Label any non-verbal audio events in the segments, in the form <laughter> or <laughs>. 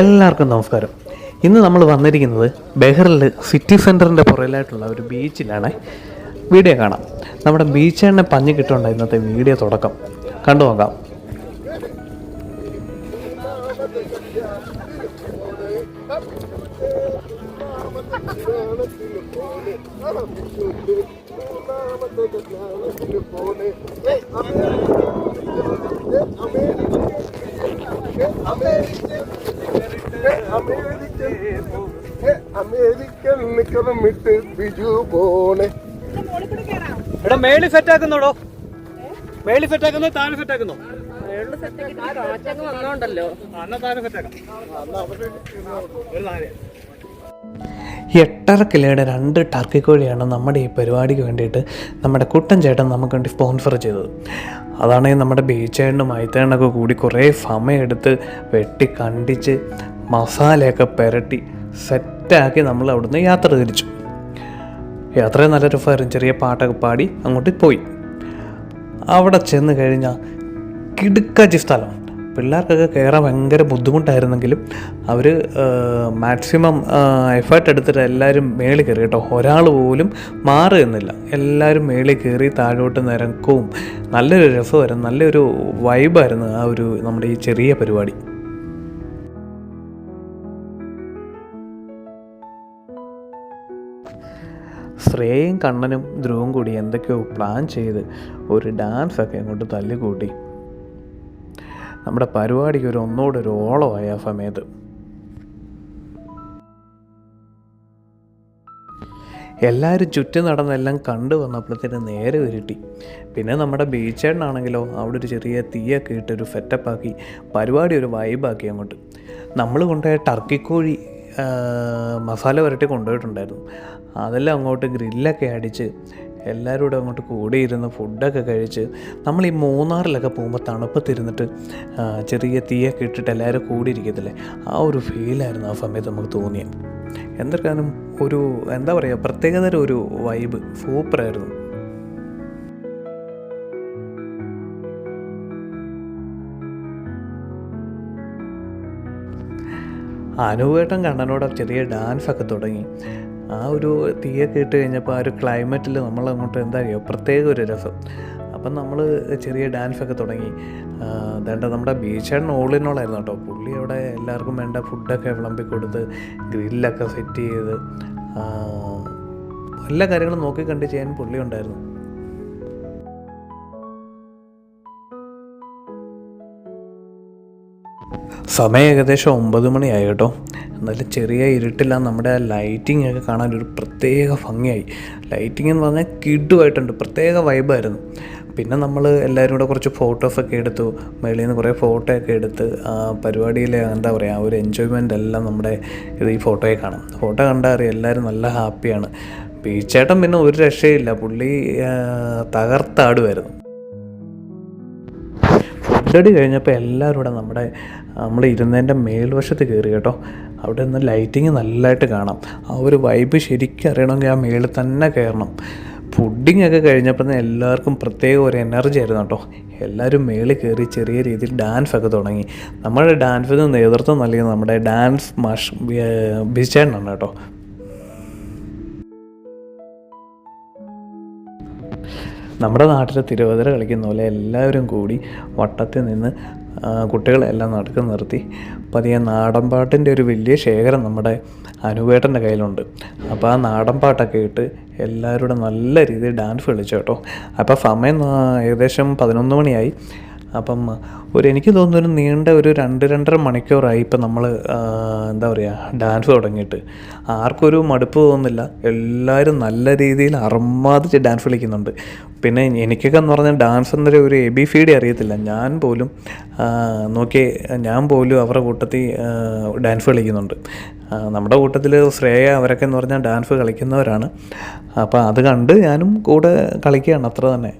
എല്ലാവർക്കും നമസ്കാരം. ഇന്ന് നമ്മൾ വന്നിരിക്കുന്നത് ബെഹറിൽ സിറ്റി സെന്ററിന്റെ പുറകിലായിട്ടുള്ള ഒരു ബീച്ചിലാണ് വീഡിയോ കാണാം. നമ്മുടെ ബീച്ചിനെ പഞ്ഞു പഞ്ഞ് കിട്ടുന്നുണ്ട് ഇന്നത്തെ വീഡിയോ തുടക്കം. കണ്ടു നോക്കാം. <laughs> അമേരിക്കൻ നിക്കറും ഇട്ട് ബിജു പോണേ. എടാ മേളി സെറ്റ് ആക്കുന്നോടോ? മേളി സെറ്റ് ആക്കുന്നോ? താഴെ സെറ്റ് ആക്കുന്നോ? വന്നോണ്ടല്ലോ. എന്നാ താഴെ സെറ്റ് ആക്കാം. ഒരു താഴെ എട്ടര കിലോയുടെ രണ്ട് ടർക്കി കോഴിയാണ് നമ്മുടെ ഈ പരിപാടിക്ക് വേണ്ടിയിട്ട് നമ്മുടെ കുട്ടൻ ചേട്ടൻ നമുക്ക് വേണ്ടി സ്പോൺസർ ചെയ്തത്. അതാണെങ്കിൽ നമ്മുടെ ബീച്ചേണ്ടും മൈത്തേണ്ടൊക്കെ കൂടി കുറേ സമയമെടുത്ത് വെട്ടി കണ്ടിച്ച് മസാലയൊക്കെ പുരട്ടി സെറ്റാക്കി നമ്മൾ അവിടുന്ന് യാത്ര തിരിച്ചു. യാത്ര നല്ലൊരു രസമായിരുന്നു. ചെറിയ പാട്ടൊക്കെ പാടി അങ്ങോട്ട് പോയി. അവിടെ ചെന്ന് കഴിഞ്ഞാൽ കിടുക്കാച്ചി സ്ഥലം. പിള്ളേർക്കൊക്കെ കയറാൻ ഭയങ്കര ബുദ്ധിമുട്ടായിരുന്നെങ്കിലും അവർ മാക്സിമം എഫേർട്ട് എടുത്തിട്ട് എല്ലാവരും മേളിൽ കയറി കേട്ടോ. ഒരാൾ പോലും മാറി നിന്നില്ല. എല്ലാവരും മേളിൽ കയറി താഴോട്ട് നിരക്കവും നല്ലൊരു രസമായിരുന്നു. നല്ലൊരു വൈബായിരുന്നു ആ ഒരു നമ്മുടെ ഈ ചെറിയ പരിപാടി. ശ്രേയും കണ്ണനും ധ്രുവും കൂടി എന്തൊക്കെയോ പ്ലാൻ ചെയ്ത് ഒരു ഡാൻസൊക്കെ അങ്ങോട്ട് തല്ലുകൂട്ടി നമ്മുടെ പരിപാടിക്ക് ഒരു ഒന്നുകൂടെ ഒരു ഓളമായി ആ സമയത്ത്. എല്ലാവരും ചുറ്റും നടന്നെല്ലാം കണ്ടു വന്നപ്പോഴത്തേന് നേരെ ഉരുട്ടി. പിന്നെ നമ്മുടെ ബീച്ചേട്ടനാണെങ്കിലോ അവിടെ ഒരു ചെറിയ തീയൊക്കെ ഇട്ട് ഒരു സെറ്റപ്പാക്കി പരിപാടി ഒരു വൈബാക്കി അങ്ങോട്ട്. നമ്മൾ കൊണ്ടുപോയ ടർക്കിക്കോഴി മസാല പുരട്ടി കൊണ്ടുപോയിട്ടുണ്ടായിരുന്നു. അതെല്ലാം അങ്ങോട്ട് ഗ്രില്ലൊക്കെ അടിച്ച് എല്ലാവരും കൂടെ അങ്ങോട്ട് കൂടിയിരുന്ന് ഫുഡൊക്കെ കഴിച്ച് നമ്മൾ ഈ മൂന്നാറിലൊക്കെ പോകുമ്പോൾ തണുപ്പത്തിരുന്നിട്ട് ചെറിയ തീയൊക്കെ ഇട്ടിട്ട് എല്ലാവരും കൂടിയിരിക്കത്തില്ലേ? ആ ഒരു ഫീലായിരുന്നു ആ സമയത്ത് നമുക്ക് തോന്നിയത്. എന്തൊക്കെയാലും ഒരു എന്താ പറയുക പ്രത്യേകതരം ഒരു വൈബ്. സൂപ്പറായിരുന്നു. അനുവേട്ടൻ കണ്ണനോട് ചെറിയ ഡാൻസൊക്കെ തുടങ്ങി. ആ ഒരു തീയൊക്കെ ഇട്ട് കഴിഞ്ഞപ്പോൾ ആ ഒരു ക്ലൈമറ്റിൽ നമ്മളങ്ങോട്ട് എന്താ പറയുക പ്രത്യേക ഒരു രസം. അപ്പം നമ്മൾ ചെറിയ ഡാൻസൊക്കെ തുടങ്ങി. വേണ്ട നമ്മുടെ ബീച്ചേട്ടൻ ഓളിനോളായിരുന്നു കേട്ടോ. പുള്ളി അവിടെ എല്ലാവർക്കും വേണ്ട ഫുഡൊക്കെ വിളമ്പി കൊടുത്ത് ഗ്രില്ലൊക്കെ സെറ്റ് ചെയ്ത് എല്ലാ കാര്യങ്ങളും നോക്കി കണ്ട് ചെയ്യാൻ പുള്ളി ഉണ്ടായിരുന്നു. സമയം ഏകദേശം ഒമ്പത് മണിയായി കേട്ടോ. എന്നാലും ചെറിയ ഇരുട്ടില്ല നമ്മുടെ ആ ലൈറ്റിംഗ് ഒക്കെ കാണാൻ ഒരു പ്രത്യേക ഭംഗിയായി. ലൈറ്റിംഗ് എന്ന് പറഞ്ഞാൽ കിഡുമായിട്ടുണ്ട് പ്രത്യേക വൈബായിരുന്നു പിന്നെ നമ്മൾ എല്ലാവരും കൂടെ കുറച്ച് ഫോട്ടോസൊക്കെ എടുത്തു മേളിൽ നിന്ന് കുറേ ഫോട്ടോ ഒക്കെ എടുത്ത് ആ പരിപാടിയിലെ എന്താ പറയുക ആ ഒരു എൻജോയ്മെന്റ് എല്ലാം നമ്മുടെ ഇത് ഈ ഫോട്ടോയെ കാണാം. ഫോട്ടോ കണ്ടാൽ അറിയാം എല്ലാവരും നല്ല ഹാപ്പിയാണ് ബീച്ചേട്ടൻ പിന്നെ ഒരു രക്ഷയില്ല പുള്ളി തകർത്താടുമായിരുന്നു ഫുഡടി കഴിഞ്ഞപ്പോൾ എല്ലാവരും കൂടെ നമ്മുടെ നമ്മൾ ഇരുന്നതിന്റെ മേൽവശത്ത് കയറി കേട്ടോ. അവിടെ നിന്ന് ലൈറ്റിങ് നല്ലതായിട്ട് കാണാം. ആ ഒരു വൈബ് ശരിക്കും അറിയണമെങ്കിൽ ആ മേളിൽ തന്നെ കയറണം. ഫുഡിങ് ഒക്കെ കഴിഞ്ഞപ്പോൾ തന്നെ എല്ലാവർക്കും പ്രത്യേക ഒരു എനർജി ആയിരുന്നു കേട്ടോ. എല്ലാവരും മേളിൽ കയറി ചെറിയ രീതിയിൽ ഡാൻസ് ഒക്കെ തുടങ്ങി. നമ്മുടെ ഡാൻസിന് നേതൃത്വം നൽകിയത് നമ്മുടെ ഡാൻസ് മാഷ് ബിച്ചേണ്ണാണ് കേട്ടോ. നമ്മുടെ നാട്ടിലെ തിരുവാതിര കളിക്കുന്ന പോലെ എല്ലാവരും കൂടി വട്ടത്തിൽ നിന്ന് കുട്ടികളെല്ലാം നടുക്ക് നിർത്തി. പതിയെ നാടൻപാട്ടിന്റെ ഒരു വലിയ ശേഖരം നമ്മുടെ അനുവേട്ടന്റെ കയ്യിലുണ്ട്. അപ്പോൾ ആ നാടൻപാട്ടൊക്കെ ഇട്ട് എല്ലാവരും നല്ല രീതിയിൽ ഡാൻസ് കളിച്ചു കേട്ടോ. അപ്പോൾ സമയം ഏകദേശം പതിനൊന്ന് മണിയായി. അപ്പം ഒരു എനിക്ക് തോന്നുന്നു ഒരു നീണ്ട ഒരു രണ്ട് രണ്ടര മണിക്കൂറായി ഇപ്പം നമ്മൾ എന്താ പറയുക ഡാൻസ് തുടങ്ങിയിട്ട്. ആർക്കും ഒരു മടുപ്പ് തോന്നുന്നില്ല. എല്ലാവരും നല്ല രീതിയിൽ അറമ്മാതിച്ച് ഡാൻസ് കളിക്കുന്നുണ്ട്. പിന്നെ എനിക്കൊക്കെ എന്ന് പറഞ്ഞാൽ ഡാൻസ് എന്നൊരു ഒരു എ ബി ഫീഡി അറിയത്തില്ല. ഞാൻ പോലും നോക്കി ഞാൻ പോലും അവരുടെ കൂട്ടത്തിൽ ഡാൻസ് കളിക്കുന്നുണ്ട്. നമ്മുടെ കൂട്ടത്തിൽ ശ്രേയ അവരൊക്കെ എന്ന് പറഞ്ഞാൽ ഡാൻസ് കളിക്കുന്നവരാണ്. അപ്പോൾ അത് കണ്ട് ഞാനും കൂടെ കളിക്കുകയാണ്. അത്ര തന്നെ.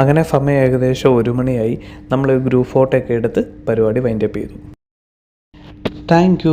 അങ്ങനെ സമയം ഏകദേശം ഒരു മണിയായി നമ്മൾ ഗ്രൂപ്പ് ഫോട്ടോ ഒക്കെ എടുത്ത് പരിപാടി വൈൻഡപ്പ് ചെയ്തു. താങ്ക്